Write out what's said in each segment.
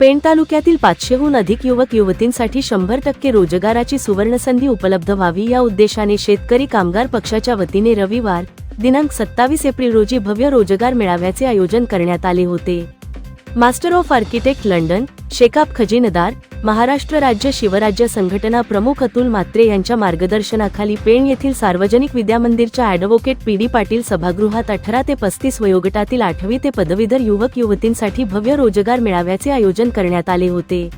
पेण तालुक्यातील पाचशेहून अधिक युवक युवतींसाठी शंभर टक्के रोजगाराची सुवर्णसंधी उपलब्ध व्हावी या उद्देशाने शेतकरी कामगार पक्षाच्या वतीने रविवार दिनांक सत्तावीस एप्रिल रोजी भव्य रोजगार मेळाव्याचे आयोजन करण्यात आले होते. Master of architect London Shekap खजिनदार Maharashtra राज्य शिवराज्य संघटना प्रमुख अतुल म्हात्रे यांच्या मार्गदर्शनाखाली पेण येथील सार्वजनिक विद्यामंदिरच्या ॲडव्होकेट पी डी पाटील सभागृहात अठरा ते पस्तीस वयोगटातील आठवी ते पदवीधर युवक युवतींसाठी भव्य रोजगार मेळाव्याचे आयोजन करण्यात आले होते.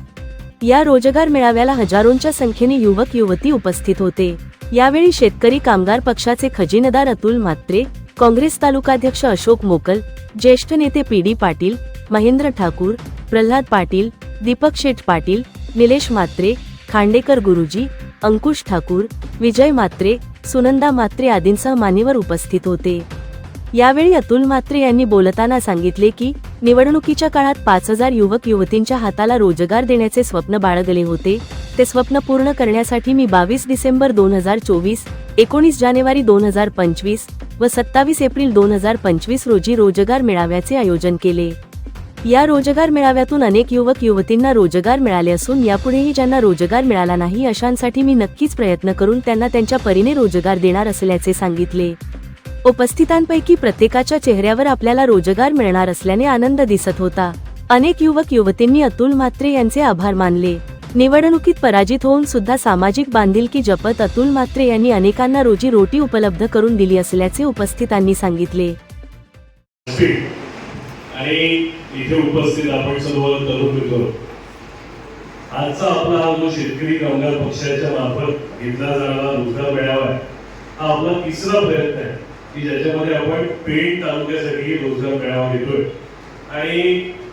या रोजगार मेळाव्याला हजारोंच्या संख्येने युवक युवती उपस्थित होते. यावेळी शेतकरी कामगार पक्षाचे खजिनदार अतुल म्हात्रे काँग्रेस तालुकाध्यक्ष अशोक मोकल ज्येष्ठ नेते पी डी पाटील महेंद्र ठाकूर प्रल्हाद पाटील दीपक शेठ पाटील निलेश म्हात्रे खांडेकर गुरुजी अंकुश ठाकूर विजय म्हात्रे सुनंदा म्हात्रे आदींसह मान्यवर उपस्थित होते. यावेळी अतुल म्हात्रे यांनी बोलताना सांगितले की निवडणुकीच्या काळात पाच हजार युवक युवतींच्या हाताला रोजगार देण्याचे स्वप्न बाळगले होते. ते स्वप्न पूर्ण करण्यासाठी मी बावीस डिसेंबर दोन हजार चोवीस एकोणीस जानेवारी दोन हजार पंचवीस व सत्तावीस एप्रिल दोन हजार पंचवीस रोजी रोजगार मेळाव्याचे आयोजन केले. या रोजगार मेळाव्यातून अनेक युवक युवतींना रोजगार मिळाले असून यापुढेही ज्यांना रोजगार मिळाला नाही अशांसाठी मी नक्कीच प्रयत्न करून त्यांना त्यांच्या परीने रोजगार देणार असल्याचे सांगितले. उपस्थितांपैकी प्रत्येकाच्या चेहऱ्यावर आपल्याला रोजगार मिळणार असल्याने आनंद दिसत होता. अनेक युवक युवतींनी अतुल म्हात्रे यांचे आभार मानले. निवडणुकीत पराजित होऊन सुद्धा सामाजिक बांधिलकी जपत अतुल म्हात्रे यांनी अनेकांना रोजी रोटी उपलब्ध करून दिली असल्याचे उपस्थितांनी सांगितले. आणि इथे उपस्थित आपण सर्व तरुण मित्र. आजचा आपला हा जो शेतकरी कामगार पक्षाच्या मार्फत घेतला जाणारा रोजगार मेळावा आहे हा आपला तिसरा प्रयत्न आहे की ज्याच्यामध्ये आपण पेण तालुक्यासाठी रोजगार मेळावा घेतोय. आणि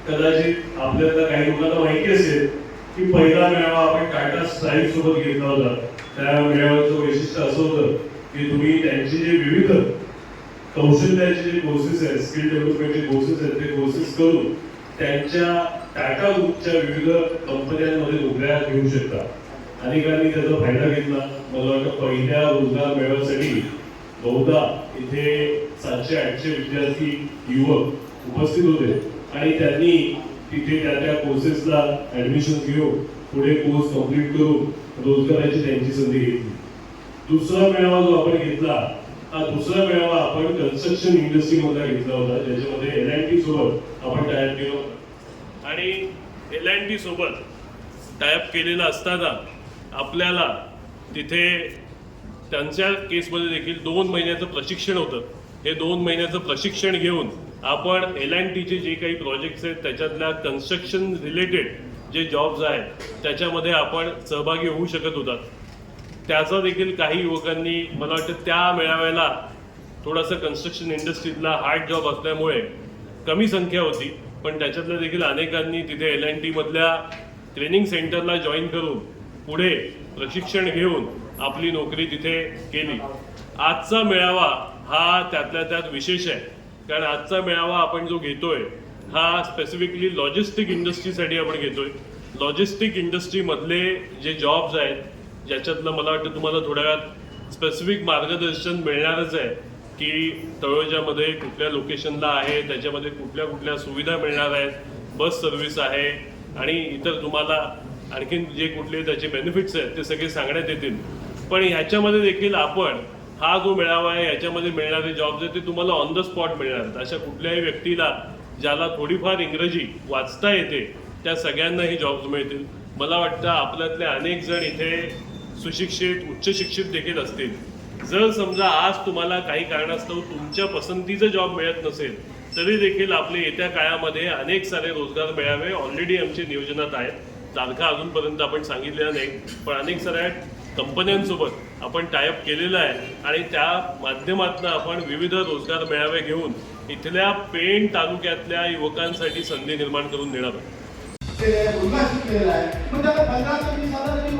कदाचित आपल्याला काही लोकांना माहिती असेल की पहिला मेळावा आपण टाटा स्ट्राईक सोबत घेतला होता. त्या मेळाव्याचं वैशिष्ट्य असं होतं की तुम्ही त्यांची जे विविध कौशल्याचे जे कोर्सेस आहेत स्किल डेव्हलपमेंटचे कोर्सेस आहेत ते कोर्सेस करून त्यांच्या टाटा ग्रुपच्या विविध कंपन्यांमध्ये उभ्या घेऊ शकता अनेकांनी त्याचा फायदा घेतला. मला वाटतं पहिल्या रोजगार मेळाव्यासाठी बहुधा इथे सातशे आठशे विद्यार्थी युवक उपस्थित होते. आणि त्यांनी तिथे त्या त्या कोर्सेसला ऍडमिशन घेऊन पुढे कोर्स कंप्लीट करून रोजगाराची त्यांची संधी घेतली. दुसरा मेळावा जो आपण घेतला हा दुसरा मेळावा आपण कन्स्ट्रक्शन इंडस्ट्री मधला घेतला होता ज्याच्यामध्ये एल अँड टी सोबत आपण टायप केलं होतं. आणि एल अँड टी सोबत टायप केलेला असताना आपल्याला तिथे त्यांच्या केसमध्ये देखील दोन महिन्याचं प्रशिक्षण होतं. हे दोन महिन्याचं प्रशिक्षण घेऊन आपण एल अँड टीचे जे काही प्रोजेक्ट्स आहेत त्याच्यातल्या कन्स्ट्रक्शन रिलेटेड जे जॉब्स आहेत त्याच्यामध्ये आपण सहभागी होऊ शकत होतात. त्याचा देखील काही युवकांनी मला वाटतं त्या मेळाव्याला थोडासा कन्स्ट्रक्शन इंडस्ट्रीतला हार्ड जॉब असल्यामुळे कमी संख्या होती. पण त्याच्यातल्या देखील अनेकांनी तिथे एल अँड टीमधल्या ट्रेनिंग सेंटरला जॉईन करून पुढे प्रशिक्षण घेऊन आपली नोकरी तिथे केली. आजचा मेळावा हा त्यातल्या त्यात विशेष आहे. कारण आजचा मेळावा आपण जो घेतोय हा स्पेसिफिकली लॉजिस्टिक इंडस्ट्रीसाठी आपण घेतोय. लॉजिस्टिक इंडस्ट्रीमधले जे जॉब्स आहेत ज्याच्यातलं मला वाटतं तुम्हाला थोड्या वेळात स्पेसिफिक मार्गदर्शन मिळणारच आहे की तळोजामध्ये कुठल्या लोकेशनला आहे त्याच्यामध्ये कुठल्या कुठल्या सुविधा मिळणार आहेत बस सर्व्हिस आहे आणि इतर तुम्हाला आणखीन जे कुठले त्याचे बेनिफिट्स आहेत ते सगळे सांगण्यात येतील. पण ह्याच्यामध्ये देखील आपण हा जो मेळावा आहे याच्यामध्ये मिळणारे जॉब्स आहेत ते तुम्हाला ऑन द स्पॉट मिळणार आहेत. अशा कुठल्याही व्यक्तीला ज्याला थोडीफार इंग्रजी वाचता येते त्या सगळ्यांना हे जॉब्स मिळतील. मला वाटतं आपल्यातले अनेक जण इथे सुशिक्षित उच्च शिक्षित देखील असतील. जर समजा आज तुम्हाला काही कारणास्तव तुमच्या पसंतीचा जॉब मिळत नसेल तरी देखील आपले येत्या काळामध्ये अनेक सारे रोजगार मिळावे ऑलरेडी आमच्या नियोजनात आहेत. तारखा अजूनपर्यंत आपण सांगितलेल्या नाही पण अनेक साऱ्या कंपन्यांसोबत आपण टायअप केलेलं आहे आणि त्या माध्यमातून आपण विविध रोजगार मेळावे घेऊन इथल्या पेण तालुक्यातल्या युवकांसाठी संधी निर्माण करून देणार आहोत. आहे.